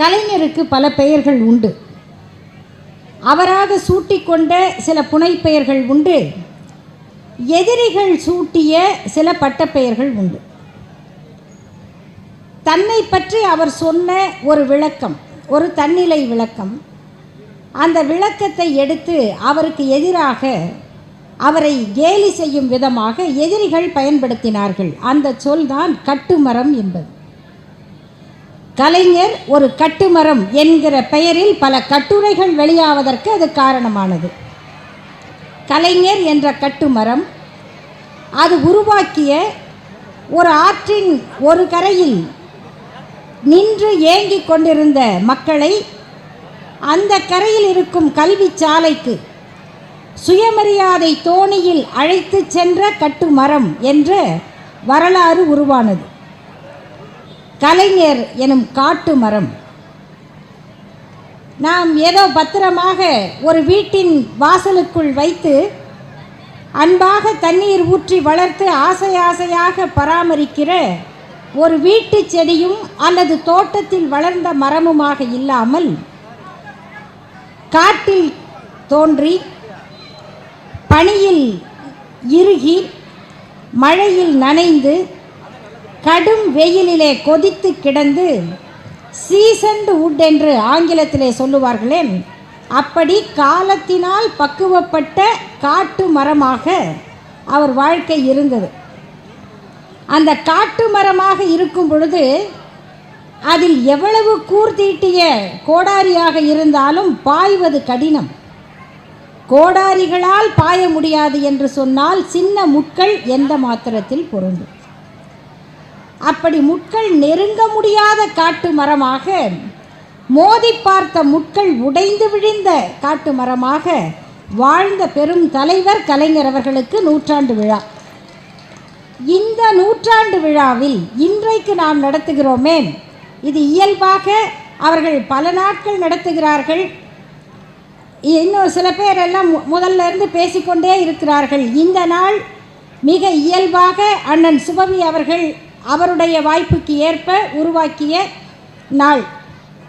கலைஞருக்கு பல பெயர்கள் உண்டு. அவராக சூட்டிக்கொண்ட சில புனைப்பெயர்கள் உண்டு. எதிரிகள் சூட்டிய சில பட்டப்பெயர்கள் உண்டு. தன்னை பற்றி அவர் சொன்ன ஒரு விளக்கம் ஒரு தன்னிலை விளக்கம். அந்த விளக்கத்தை எடுத்து அவருக்கு எதிராக அவரை கேலி செய்யும் விதமாக எதிரிகள் பயன்படுத்தினார்கள். அந்த சொல்தான் கட்டுமரம் என்பது. கலைஞர் ஒரு கட்டுமரம் என்கிற பெயரில் பல கட்டுரைகள் வெளியாவதற்கு அது காரணமானது. கலைஞர் என்ற கட்டுமரம் அது உருவாக்கிய ஒரு ஆற்றின் ஒரு கரையில் நின்று ஏங்கிக் கொண்டிருந்த மக்களை அந்த கரையில் இருக்கும் கல்வி சாலைக்கு சுயமரியாதை தோணியில் அழைத்து சென்ற கட்டுமரம் என்ற வரலாறு உருவானது. கலைஞர் எனும் காட்டு மரம். நாம் ஏதோ பத்திரமாக ஒரு வீட்டின் வாசலுக்குள் வைத்து அன்பாக தண்ணீர் ஊற்றி வளர்த்து ஆசை ஆசையாக பராமரிக்கிற ஒரு வீட்டு செடியும் அல்லது தோட்டத்தில் வளர்ந்த மரமுமாக இல்லாமல் காட்டில் தோன்றி பனியில் இறுகி மழையில் நனைந்து கடும் வெயிலிலே கொதித்து கிடந்து சீசன்டு உட் என்று ஆங்கிலத்திலே சொல்லுவார்களே அப்படி காலத்தினால் பக்குவப்பட்ட காட்டு மரமாக அவர் வாழ்க்கை இருந்தது. அந்த காட்டு மரமாக இருக்கும் பொழுது அதில் எவ்வளவு கூர்தீட்டிய கோடாரியாக இருந்தாலும் பாய்வது கடினம். கோடாரிகளால் பாய முடியாது என்று சொன்னால் சின்ன முட்கள் எந்த மாத்திரத்தில் பொருந்தும். அப்படி முட்கள் நெருங்க முடியாத காட்டு மரமாக மோதி பார்த்த முட்கள் உடைந்து விழுந்த காட்டு மரமாக வாழ்ந்த பெரும் தலைவர் கலைஞர் அவர்களுக்கு நூற்றாண்டு விழா. இந்த நூற்றாண்டு விழாவில் இன்றைக்கு நாம் நடத்துகிறோமே இது இயல்பாக அவர்கள் பல நாட்கள் நடத்துகிறார்கள். இன்னும் சில பேர் எல்லாம் மு- முதல்ல இருந்து பேசிக்கொண்டே இருக்கிறார்கள். இந்த நாள் மிக இயல்பாக அண்ணன் சுபவி அவர்கள் அவருடைய வாய்ப்புக்கு ஏற்ப உருவாக்கிய நாள்.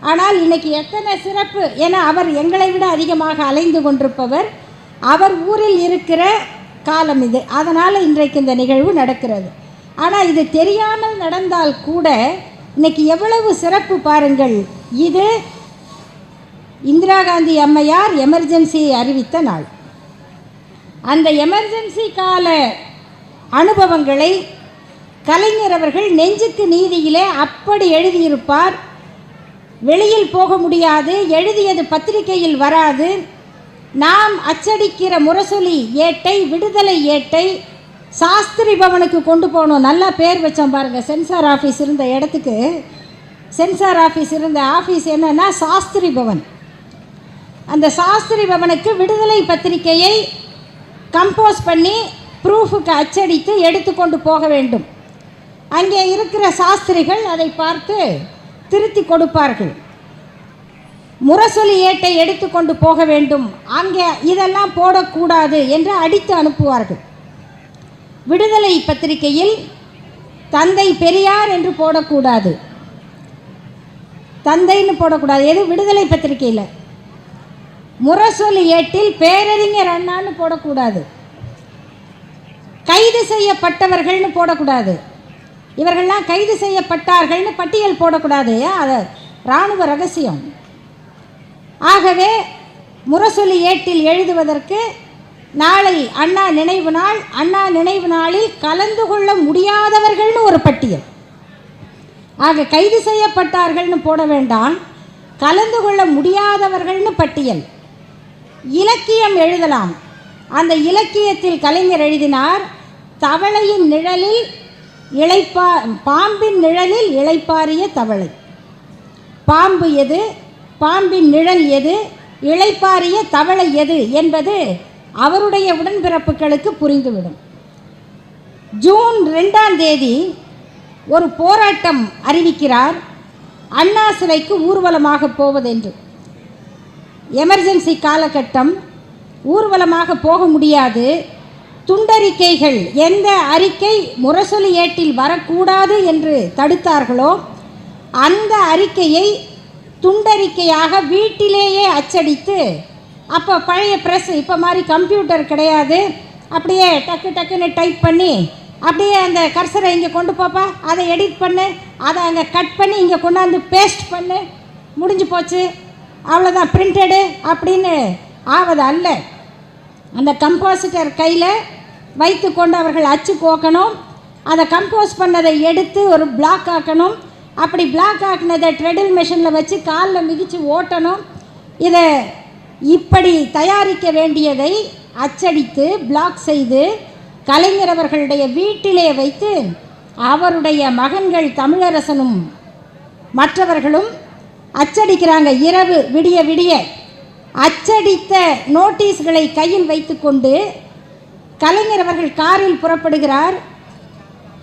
ஆனால் இன்னைக்கு எத்தனை சிறப்பு என அவர் எங்களை விட அதிகமாக அலைந்து கொண்டிருப்பவர் அவர் ஊரில் இருக்கிற காலம் இது. அதனால் இன்றைக்கு இந்த நிகழ்வு நடக்கிறது. ஆனால் இது தெரியாமல் நடந்தால் கூட இன்னைக்கு எவ்வளவு சிறப்பு பாருங்கள். இது இந்திரா காந்தி அம்மையார் எமர்ஜென்சி அறிவித்த நாள். அந்த எமர்ஜென்சி கால அனுபவங்களை கலைஞர் அவர்கள் நெஞ்சுக்கு நீதியிலே அப்படி எழுதியிருப்பார். வெளியில் போக முடியாது எழுதியது பத்திரிகையில் வராது. நாம் அச்சடிக்கிற முரசொலி ஏட்டை விடுதலை ஏட்டை சாஸ்திரி பவனுக்கு கொண்டு போகணும். நல்லா பேர் வச்சோம் பாருங்கள் சென்சார் ஆஃபீஸ் இருந்த இடத்துக்கு. சென்சார் ஆஃபீஸ் இருந்த ஆஃபீஸ் என்னென்னா சாஸ்திரி பவன். அந்த சாஸ்திரி பவனுக்கு விடுதலை பத்திரிகையை கம்போஸ் பண்ணி ப்ரூஃபுக்கு அச்சடித்து எடுத்துக்கொண்டு போக வேண்டும். அங்கே இருக்கிற சாஸ்திரிகள் அதை பார்த்து திருத்தி கொடுப்பார்கள். முரசொலி ஏட்டை எடுத்துக்கொண்டு போக வேண்டும். அங்கே இதெல்லாம் போடக்கூடாது என்று அடித்து அனுப்புவார்கள். விடுதலை பத்திரிகையில் தந்தை பெரியார் என்று போடக்கூடாது. தந்தைன்னு போடக்கூடாது. எது? விடுதலை பத்திரிகையில். முரசொலி ஏட்டில் பேரறிஞர் அண்ணான்னு போடக்கூடாது. கைது செய்யப்பட்டவர்கள்னு போடக்கூடாது. இவர்கள்லாம் கைது செய்யப்பட்டார்கள்னு பட்டியல் போடக்கூடாது அது இராணுவ ரகசியம். ஆகவே முரசொலி ஏட்டில் எழுதுவதற்கு நாளை அண்ணா நினைவு நாள் அண்ணா நினைவு நாளில் கலந்து கொள்ள முடியாதவர்கள்னு ஒரு பட்டியல். ஆக கைது செய்யப்பட்டார்கள்னு போட வேண்டாம் கலந்து கொள்ள முடியாதவர்கள்னு பட்டியல். இலக்கியம் எழுதலாம். அந்த இலக்கியத்தில் கலைஞர் எழுதினார் தவளையின் நிழலில் இளைப்பா பாம்பின் நிழலில் இளைப்பாறிய தவளை. பாம்பு எது? பாம்பின் நிழல் எது? இளைப்பாறிய தவளை எது என்பது அவருடைய உடன்பிறப்புகளுக்கு புரிந்துவிடும். ஜூன் ரெண்டாம் தேதி ஒரு போராட்டம் அறிவிக்கிறார். அண்ணா சிலைக்கு ஊர்வலமாக போவதென்று. எமர்ஜென்சி காலகட்டம். ஊர்வலமாக போக முடியாது. துண்டறிக்கைகள் எந்த அறிக்கை முரசொலி ஏட்டில் வரக்கூடாது என்று தடுத்தார்களோ அந்த அறிக்கையை துண்டறிக்கையாக வீட்டிலேயே அச்சடித்து அப்போ பழைய ப்ரெஸ் இப்போ மாதிரி கம்ப்யூட்டர் கிடையாது அப்படியே டக்கு டக்குன்னு டைப் பண்ணி அப்படியே அந்த கர்சரை இங்கே கொண்டு போப்பா அதை எடிட் பண்ணு அதை அங்கே கட் பண்ணி இங்கே கொண்டாந்து பேஸ்ட் பண்ணு முடிஞ்சு போச்சு அவ்வளோதான் பிரிண்டடு அப்படின்னு ஆவது அல்ல அந்த கம்போசிட்டர் கையில் வைத்து கொண்டு அவர்கள் அச்சு கோக்கணும். அதை கம்போஸ் பண்ணதை எடுத்து ஒரு பிளாக் ஆக்கணும். அப்படி பிளாக் ஆக்கினதை ட்ரெடில் மிஷினில் வச்சு காலில் மிதித்து ஓட்டணும். இதை இப்படி தயாரிக்க வேண்டியதை அச்சடித்து பிளாக் செய்து கலைஞர் அவர்களுடைய வீட்டிலே வைத்து அவருடைய மகன்கள் தமிழரசனும் மற்றவர்களும் அச்சடிக்கிறாங்க. இரவு விடிய விடிய அச்சடித்த நோட்டீஸ்களை கையில் வைத்துக்கொண்டு கலைஞர் அவர்கள் காரில் புறப்படுகிறார்.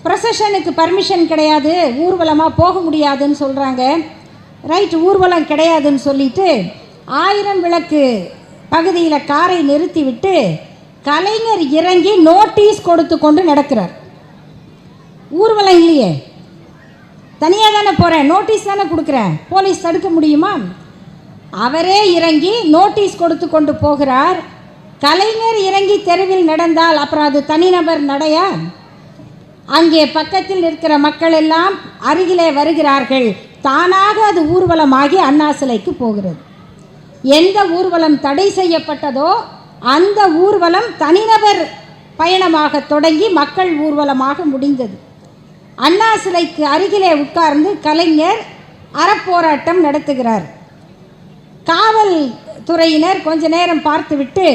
ப்ரொசஷனுக்கு பர்மிஷன் கிடையாது. ஊர்வலமாக போக முடியாதுன்னு சொல்கிறாங்க ரைட் ஊர்வலம் கிடையாதுன்னு சொல்லிட்டு ஆயிரம் விளக்கு பகுதியில் காரை நிறுத்திவிட்டு கலைஞர் இறங்கி நோட்டீஸ் கொடுத்து கொண்டு நடக்கிறார். ஊர்வலம் இல்லையே. தனியாக தானே போகிறேன் நோட்டீஸ் தானே கொடுக்குறேன். போலீஸ் தடுக்க முடியுமா? அவரே இறங்கி நோட்டீஸ் கொடுத்து கொண்டு போகிறார். கலைஞர் இறங்கி தெருவில் நடந்தால் அப்புறம் அது தனிநபர் நடையா? அங்கே பக்கத்தில் இருக்கிற மக்கள் எல்லாம் அருகிலே வருகிறார்கள். தானாக அது ஊர்வலமாகி அண்ணா சிலைக்கு போகிறது. எந்த ஊர்வலம் தடை செய்யப்பட்டதோ அந்த ஊர்வலம் தனிநபர் பயணமாக தொடங்கி மக்கள் ஊர்வலமாக முடிந்தது. அண்ணா சிலைக்கு அருகிலே உட்கார்ந்து கலைஞர் அறப்போராட்டம் நடத்துகிறார். காவல் துறையினர் கொஞ்ச நேரம் பார்த்துவிட்டு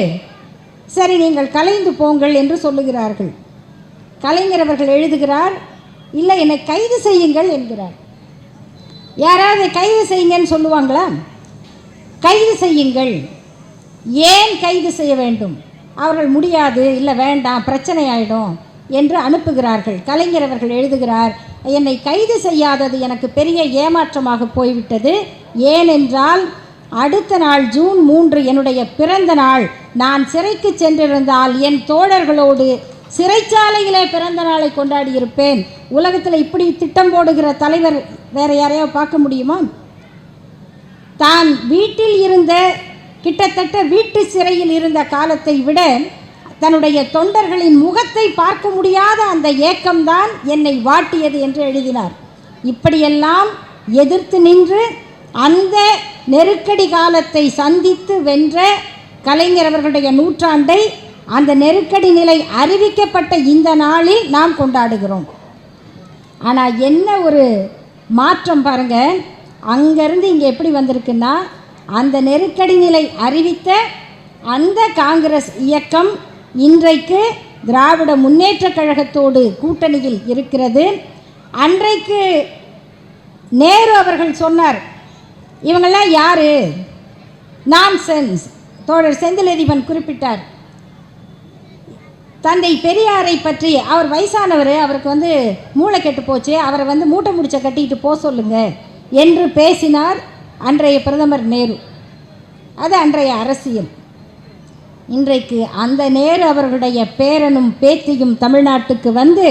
சரி நீங்கள் கலைந்து போங்கள் என்று சொல்லுகிறார்கள். கலைஞர் அவர்கள் எழுதுகிறார் இல்லை என்னை கைது செய்யுங்கள் என்கிறார். யாராவது கைது செய்யுங்கன்னு சொல்லுவாங்களா? கைது செய்யுங்கள். ஏன் கைது செய்ய வேண்டும்? அவர்கள் முடியாது இல்லை வேண்டாம் பிரச்சனை ஆயிடும் என்று அனுப்புகிறார்கள். கலைஞர் அவர்கள் எழுதுகிறார் என்னை கைது செய்யாதது எனக்கு பெரிய ஏமாற்றமாக போய்விட்டது. ஏனென்றால் அடுத்த நாள் ஜூன் மூன்று என்னுடைய பிறந்த நாள். நான் சிறைக்கு சென்றிருந்தால் என் தோழர்களோடு சிறைச்சாலையிலே பிறந்த நாளை கொண்டாடி இருப்பேன் உலகத்தில் இப்படி திட்டம் போடுகிற தலைவர் வேற யாரையோ பார்க்க முடியுமா? தான் வீட்டில் இருந்த கிட்டத்தட்ட வீட்டு சிறையில் இருந்த காலத்தை விட தன்னுடைய தொண்டர்களின் முகத்தை பார்க்க முடியாத அந்த ஏக்கம்தான் என்னை வாட்டியது என்று எழுதினார். இப்படியெல்லாம் எதிர்த்து நின்று அந்த நெருக்கடி காலத்தை சந்தித்து வென்ற கலைஞர் அவர்களுடைய நூற்றாண்டை அந்த நெருக்கடி நிலை அறிவிக்கப்பட்ட இந்த நாளில் நாம் கொண்டாடுகிறோம். ஆனால் என்ன ஒரு மாற்றம் பாருங்க. அங்கேருந்து இங்கே எப்படி வந்திருக்குன்னா அந்த நெருக்கடி நிலை அறிவித்த அந்த காங்கிரஸ் இயக்கம் இன்றைக்கு திராவிட முன்னேற்றக் கழகத்தோடு கூட்டணியில் இருக்கிறது. அன்றைக்கு நேரு அவர்கள் சொன்னார் இவங்கெல்லாம் யார்? நான் சென்ஸ் தோழர் செந்திலதிபன் குறிப்பிட்டார். தந்தை பெரியாரை பற்றி அவர் வயசானவர் அவருக்கு வந்து மூளை கெட்டு போச்சு அவரை வந்து மூட்டை முடிச்ச கட்டிக்கிட்டு போக சொல்லுங்க என்று பேசினார் அன்றைய பிரதமர் நேரு. அது அன்றைய அரசியல். இன்றைக்கு அந்த நேரு அவர்களுடைய பேரனும் பேத்தியும் தமிழ்நாட்டுக்கு வந்து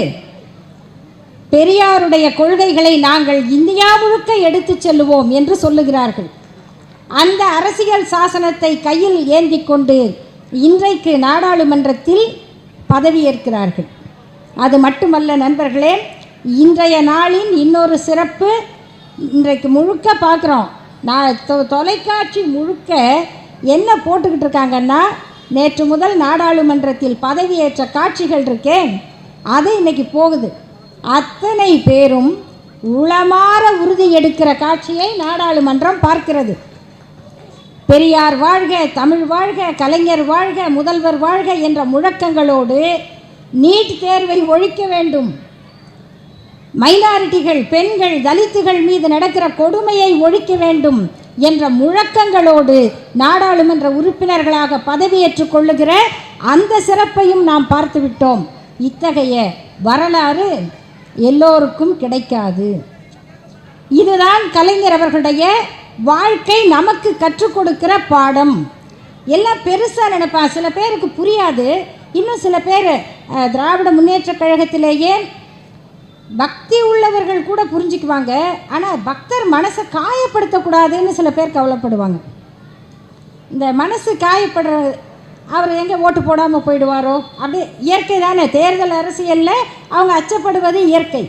பெரியாருடைய கொள்கைகளை நாங்கள் இந்தியா முழுக்க எடுத்துச் செல்லுவோம் என்று சொல்லுகிறார்கள். அந்த அரசியல் சாசனத்தை கையில் ஏந்தி கொண்டு இன்றைக்கு நாடாளுமன்றத்தில் பதவியேற்கிறார்கள். அது மட்டுமல்ல நண்பர்களே இன்றைய நாளின் இன்னொரு சிறப்பு இன்றைக்கு முழுக்க பார்க்குறோம். நான் தொ தொலைக்காட்சி முழுக்க என்ன போட்டுக்கிட்டு இருக்காங்கன்னா நேற்று முதல் நாடாளுமன்றத்தில் பதவியேற்ற காட்சிகள் இருக்கே அது இன்னைக்கு போகுது. அத்தனை பேரும் உளமாற உறுதி எடுக்கிற காட்சியை நாடாளுமன்றம் பார்க்கிறது. பெரியார் வாழ்க தமிழ் வாழ்க கலைஞர் வாழ்க முதல்வர் வாழ்க என்ற முழக்கங்களோடு நீட் தேர்வை ஒழிக்க வேண்டும். மைனாரிட்டிகள் பெண்கள் தலித்துகள் மீது நடக்கிற கொடுமையை ஒழிக்க வேண்டும் என்ற முழக்கங்களோடு நாடாளுமன்ற உறுப்பினர்களாக பதவியேற்றுக் கொள்ளுகிற அந்த சிறப்பையும் நாம் பார்த்துவிட்டோம். இத்தகைய வரலாறு எல்லோருக்கும் கிடைக்காது. இதுதான் கலைஞர் அவர்களுடைய வாழ்க்கை நமக்கு கற்றுக் கொடுக்கிற பாடம். எல்லாம் பெருசாக நினைப்பான் சில பேருக்கு புரியாது. இன்னும் சில பேர் திராவிட முன்னேற்றக் கழகத்திலேயே பக்தி உள்ளவர்கள் கூட புரிஞ்சுக்குவாங்க. ஆனால் பக்தர் மனசை காயப்படுத்தக்கூடாதுன்னு சில பேர் கவலைப்படுவாங்க. இந்த மனசு காயப்படுற அவர் எங்கே ஓட்டு போடாமல் போயிடுவாரோ? அப்படி இயற்கை தானே. தேர்தல் அரசியலில் அவங்க அச்சப்படுவது இயற்கை.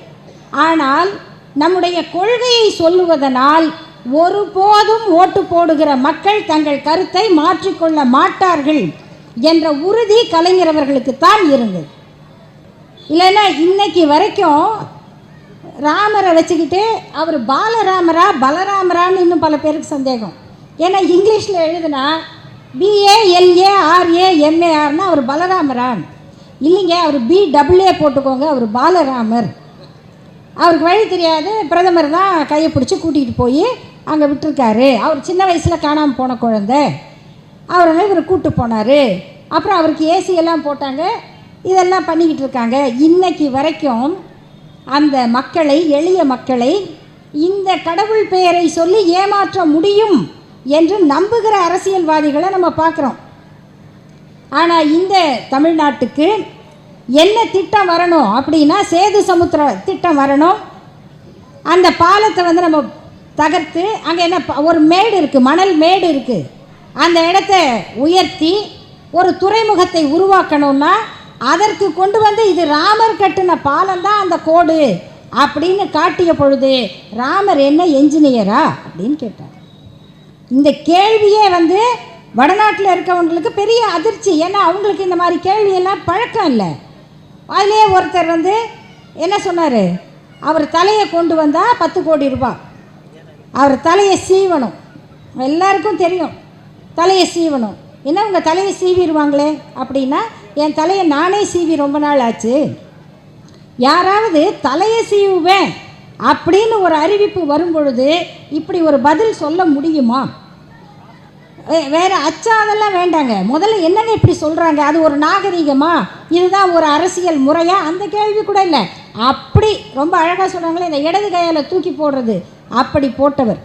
ஆனால் நம்முடைய கொள்கையை சொல்லுவதனால் ஒருபோதும் ஓட்டு போடுகிற மக்கள் தங்கள் கருத்தை மாற்றிக்கொள்ள மாட்டார்கள் என்ற உறுதி கலைஞர் அவர்களுக்குத்தான் இருந்தது. இல்லைன்னா இன்னைக்கு வரைக்கும் ராமரை வச்சுக்கிட்டு அவர் பாலராமரா பலராமரான்னு இன்னும் பல பேருக்கு சந்தேகம். ஏன்னா இங்கிலீஷில் எழுதுனா பிஏஎல்ஏ ஆர்ஏ எம்ஏஆர்னா அவர் பலராமரான். இல்லைங்க அவர் பி டபுள்ஏ போட்டுக்கோங்க அவர் பாலராமர். அவருக்கு வழி தெரியாது பிரதமர் தான் கையை பிடிச்சி கூட்டிகிட்டு போய் அங்கே விட்டுருக்காரு. அவர் சின்ன வயசில் காணாமல் போன குழந்த. அவரை இவர் கூப்பிட்டு போனார். அப்புறம் அவருக்கு ஏசி எல்லாம் போட்டாங்க. இதெல்லாம் பண்ணிக்கிட்டு இருக்காங்க. இன்னைக்கு வரைக்கும் அந்த மக்களை எளிய மக்களை இந்த கடவுள் பெயரை சொல்லி ஏமாற்ற முடியும் என்று நம்புகிற அரசியல்வாதிகளை நம்ம பார்க்குறோம். ஆனால் இந்த தமிழ்நாட்டுக்கு என்ன திட்டம் வரணும் அப்படின்னா சேது சமுத்திர திட்டம் வரணும். அந்த பாலத்தை வந்து நம்ம தகர்த்து அங்கே என்ன ப- ஒரு மேடு இருக்குது மணல் மேடு இருக்குது அந்த இடத்த உயர்த்தி ஒரு துறைமுகத்தை உருவாக்கணும்னா அதற்கு கொண்டு வந்து இது ராமர் கட்டின பாலம் தான் அந்த கோடு அப்படின்னு காட்டிய பொழுது ராமர் என்ன என்ஜினியரா அப்படின்னு கேட்டார். இந்த கேள்வியே வந்து வடநாட்டில் இருக்கவங்களுக்கு பெரிய அதிர்ச்சி. ஏன்னா அவங்களுக்கு இந்த மாதிரி கேள்வியெல்லாம் பழக்கம் இல்லை. அதிலே ஒருத்தர் வந்து என்ன சொன்னார்? அவர் தலையை கொண்டு வந்தால் பத்து கோடி ரூபாய் அவர் தலையை சீவணும். எல்லாருக்கும் தெரியும். தலையை சீவணும். என்ன உங்கள் தலையை சீவிடுவாங்களே? அப்படின்னா என் தலையை நானே சீவி ரொம்ப நாள் ஆச்சு. யாராவது தலையை சீவுவேன் அப்படின்னு ஒரு அறிவிப்பு வரும் பொழுது இப்படி ஒரு பதில் சொல்ல முடியுமா? வேறு அச்சா அதெல்லாம் வேண்டாங்க. முதல்ல என்னங்க இப்படி சொல்கிறாங்க அது ஒரு நாகரீகமா? இதுதான் ஒரு அரசியல் முறையா? அந்த கேள்வி கூட இல்லை. அப்படி ரொம்ப அழகாக சொல்கிறாங்களே இந்த இடது கையால் தூக்கி போடுறது. அப்படி போட்டவர்.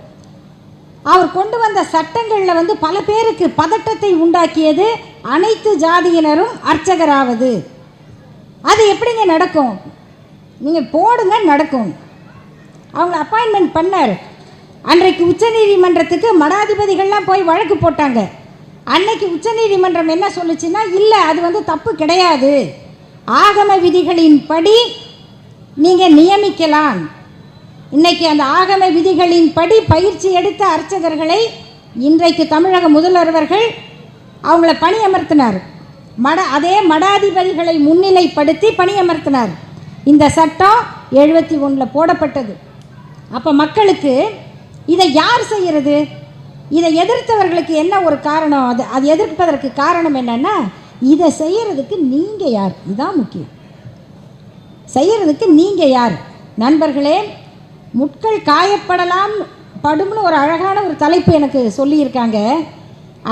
அவர் கொண்டு வந்த சட்டங்களில் வந்து பல பேருக்கு பதட்டத்தை உண்டாக்கியது அனைத்து ஜாதியினரும் அர்ச்சகராவது. அது எப்படிங்க நடக்கும்? நீங்கள் போடுங்க நடக்கும். அவங்க அப்பாயின்மெண்ட் பண்ணார். அன்றைக்கு உச்சநீதிமன்றத்துக்கு மடாதிபதிகள்லாம் போய் வழக்கு போட்டாங்க. அன்னைக்கு உச்சநீதிமன்றம் என்ன சொல்லுச்சுன்னா இல்லை அது வந்து தப்பு கிடையாது. ஆகம விதிகளின்படி நீங்கள் நியமிக்கலாம். இன்னைக்கு அந்த ஆகம விதிகளின்படி பயிற்சி எடுத்த அர்ச்சகர்களை இன்றைக்கு தமிழக முதல்வர்கள் அவங்கள பணியமர்த்தினார். மட அதே மடாதிபதிகளை முன்னிலைப்படுத்தி பணியமர்த்தினார். இந்த சட்டம் எழுபத்தி ஒன்றில் போடப்பட்டது. அப்போ மக்களுக்கு இதை யார் செய்கிறது இதை எதிர்த்தவர்களுக்கு என்ன ஒரு காரணம்? அது அது எதிர்ப்பதற்கு காரணம் என்னென்னா இதை செய்கிறதுக்கு நீங்கள் யார்? இதுதான் முக்கியம். செய்கிறதுக்கு நீங்கள் யார்? நண்பர்களே முட்கள் காயப்படலாம் படும்னு ஒரு அழகான ஒரு தலைப்பு எனக்கு சொல்லியிருக்காங்க.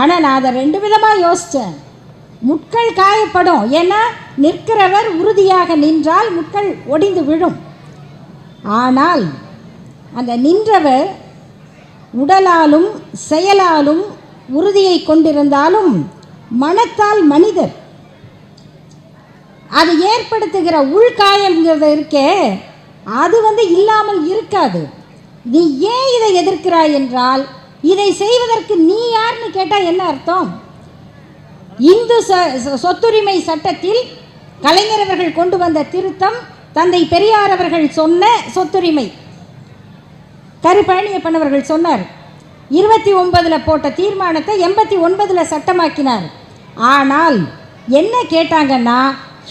ஆனால் நான் அதை ரெண்டு விதமாக யோசித்தேன் முட்கள் காயப்படும். ஏன்னா நிற்கிறவர் உறுதியாக நின்றால் முட்கள் ஒடிந்து விழும். ஆனால் அந்த நின்றவர் உடலாலும் செயலாலும் உறுதியை கொண்டிருந்தாலும் மனத்தால் மனிதர். அது ஏற்படுத்துகிற உள்காயங்கிறத இருக்கே அது வந்து இல்லாமல் இருக்காது. நீ ஏன் இதை எதிர்க்கிறாய் என்றால் இதை செய்வதற்கு நீ யார்னு கேட்டால் என்ன அர்த்தம்? இந்து ச- சொத்துரிமை சட்டத்தில் கலைஞரவர்கள் கொண்டு வந்த திருத்தம் தந்தை பெரியார் அவர்கள் சொன்ன சொத்துரிமை. கருப்பழனியப்பன் அவர்கள் சொன்னார் இருபத்தி ஒன்பதில் போட்ட தீர்மானத்தை எண்பத்தி ஒன்பதில் சட்டமாக்கினார். ஆனால் என்ன கேட்டாங்கன்னா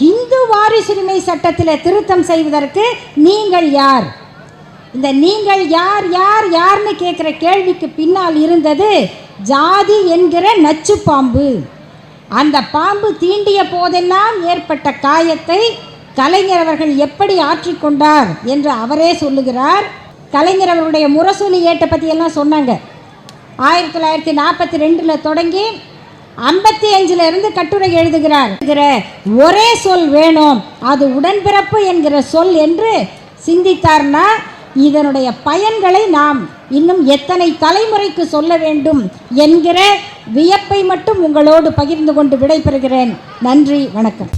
இந்து வாரிசுரிமை சட்டத்தில் திருத்தம் செய்வதற்கு நீங்கள் யார்? இந்த நீங்கள் யார் யார் யார்னு கேட்குற கேள்விக்கு பின்னால் இருந்தது ஜாதி என்கிற நச்சு பாம்பு. அந்த பாம்பு தீண்டிய போதெல்லாம் ஏற்பட்ட காயத்தை கலைஞர் அவர்கள் எப்படி ஆற்றிக்கொண்டார் என்று அவரே சொல்லுகிறார். கலைஞர் அவருடைய முரசொலி ஏட்டை பற்றியெல்லாம் சொன்னாங்க. ஆயிரத்தி தொள்ளாயிரத்தி நாற்பத்தி ரெண்டில் தொடங்கி ஐம்பத்தி அஞ்சுல இருந்து கட்டுரை எழுதுகிறார். என்கிற ஒரே சொல் வேணும். அது உடன்பிறப்பு என்கிற சொல் என்று சிந்தித்தார்னா இதனுடைய பயன்களை நாம் இன்னும் எத்தனை தலைமுறைக்கு சொல்ல வேண்டும் என்கிற வியப்பை மட்டும் உங்களோடு பகிர்ந்து கொண்டு விடைபெறுகிறேன். நன்றி வணக்கம்.